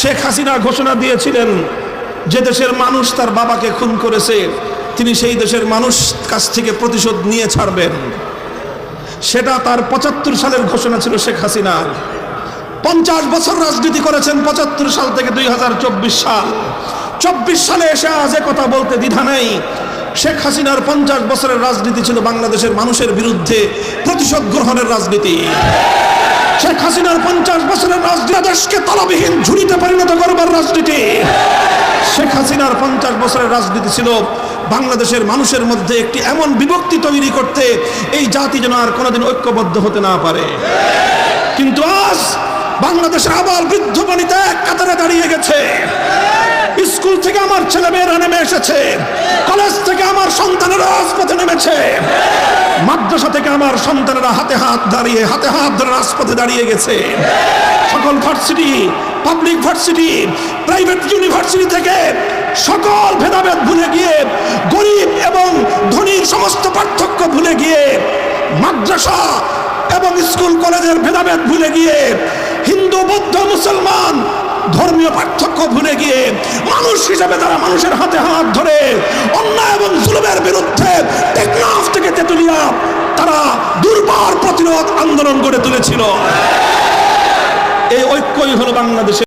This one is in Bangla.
শেখ হাসিনা ঘোষণা দিয়েছিলেন যে দেশের মানুষ তার বাবাকে খুন করেছে, তিনি সেই দেশের মানুষ কাছ থেকে প্রতিশোধ নিয়ে ছাড়বেন। সেটা তার পঁচাত্তর সালের ঘোষণা ছিল শেখ হাসিনার পঞ্চাশ বছর রাজনীতি করেছেন পঁচাত্তর সাল থেকে দুই হাজার চব্বিশ সাল। চব্বিশ সালে এসে আজ কথা বলতে দ্বিধা নেই। শেখ হাসিনার পঞ্চাশ বছরের রাজনীতি ছিল বাংলাদেশের মানুষের বিরুদ্ধে প্রতিশোধ গ্রহণের রাজনীতি। শেখ হাসিনার পঞ্চাশ বছরের রাজনীতি দেশকে তলবিহীন ঝুড়িতে পরিণত করবার রাজনীতি। শেখ হাসিনার পঞ্চাশ বছরের রাজনীতি ছিল বাংলাদেশের মানুষের মধ্যে একটি এমন বিভক্তি তৈরি করতে এই জাতি যেন আর কোনোদিন ঐক্যবদ্ধ হতে না পারে। কিন্তু আজ বাংলাদেশের আবার বৃদ্ধ বনিতা এক কাতারে দাঁড়িয়ে গেছে। স্কুল থেকে আমার ছেলে মেয়েরা নেমে এসেছে। কলেজ থেকে আমার সন্তানেরা রাজপথে নেমেছে। মাদ্রাসা থেকে আমার সন্তানেরা হাতে হাত দাঁড়িয়ে, হাতে হাত ধরে রাজপথে দাঁড়িয়ে গেছে। সকল varsity public varsity private university থেকে সকল ভেদাভেদ ভুলে গিয়ে, গরিব এবং ধনীর সমস্ত পার্থক্য ভুলে গিয়ে, মাদ্রাসা এবং স্কুল কলেজের ভেদাভেদ ভুলে গিয়ে, হিন্দু, বৌদ্ধ, মুসলমান ধর্মীয় পার্থক্য ভুলে গিয়ে, মানুষ হিসেবে তারা মানুষের হাতে হাত ধরে অন্যায় এবং জুলুমের বিরুদ্ধে টেকনাফ থেকে তেতুলিয়া তারা দুর্বার প্রতিরোধ আন্দোলন গড়ে তুলেছিল। এই ঐক্যই হলো বাংলাদেশের